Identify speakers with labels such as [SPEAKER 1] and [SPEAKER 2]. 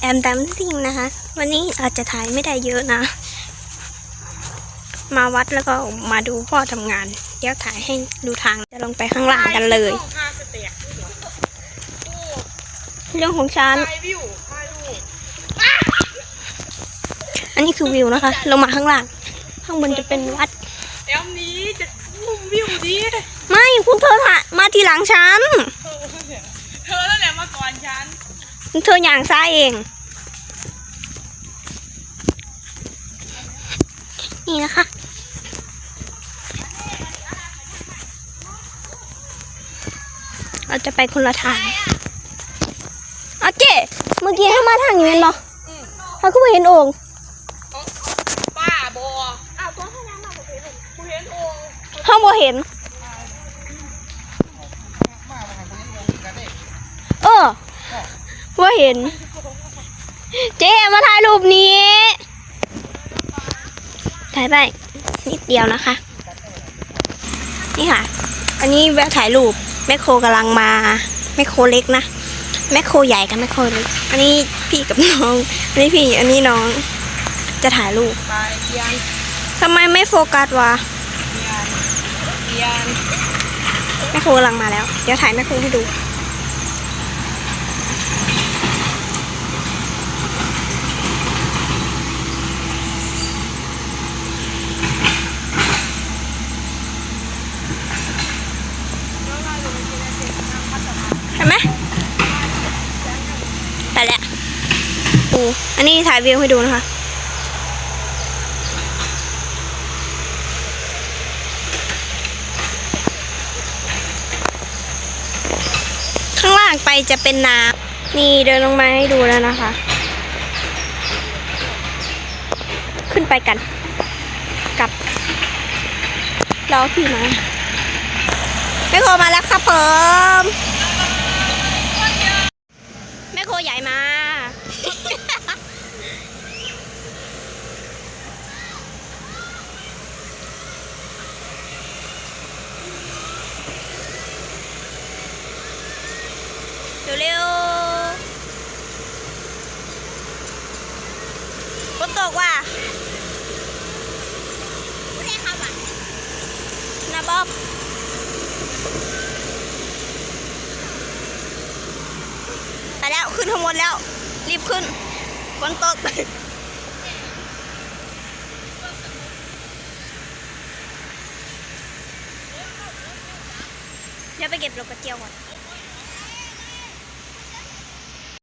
[SPEAKER 1] แอมดัมซิงนะคะ วันนี้อาจจะถ่ายไม่ได้เยอะนะ มาวัดแล้วก็มาดูพ่อทำงาน เดี๋ยวถ่ายให้ดูทางจะลงไปข้างล่างกันเลย
[SPEAKER 2] ห้าสเต็ก
[SPEAKER 1] เรื่องของฉัน
[SPEAKER 2] ถ่ายวิวถ่ายรูป
[SPEAKER 1] อันนี้คือวิวนะคะ ลงมาข้างล่าง ข้างบนจะเป็นวัด
[SPEAKER 2] แอมนี้จะมุมวิวดี
[SPEAKER 1] ไม่พวกเธอถ่ายมาทีหลังฉัน
[SPEAKER 2] เธอนั่นแหละมาก่ อนฉัน
[SPEAKER 1] เธออย่างซ้ายเอง นี่นะคะเราจะไปคนละทางเอาเจ๊เมื่อกี้ให้มาทางนี้เห็นปะเขาก็ไม่เห็นโอ่ง
[SPEAKER 2] ป้าบออ้าวตัวข้างหน้ามาผมเห็นผมเห็นโอ่ง
[SPEAKER 1] ห้องบ่เห็น เออว่า เห็น เจ๊มาถ่ายรูปนี้ ถ่ายไปนิดเดียวนะคะ นี่ค่ะ อันนี้แวะถ่ายรูปแมคโครกำลังมาแมคโครเล็กนะแมคโครใหญ่กับแมคโครเล็ก อันนี้พี่กับน้อง อันนี้พี่อันนี้น้อง จะถ่ายรูป
[SPEAKER 2] ไปเยียน
[SPEAKER 1] ทำไมไม่โฟกัสวะ
[SPEAKER 2] เยียน
[SPEAKER 1] แม่ครูกำลังมาแล้ว เดี๋ยวถ่ายแม่ครูให้ดู เห็นไหมไปแล้วดู อันนี้ถ่ายวิวให้ดูนะคะ ข้างล่างไปจะเป็นน้ำนี่เดินลงมาให้ดูแล้วนะคะ ขึ้นไปกัน กับรอพี่มาแม่โคมาแล้วครับผมแม่โคใหญ่มา เร็วฝนตกว่ะไม่ได้ครับอะนาบ๊อบไปแล้วขึ้นข้างบนแล้ว รีบขึ้นฝนตกเดี๋ยวไปเก็บดอกกระเจียวก่อน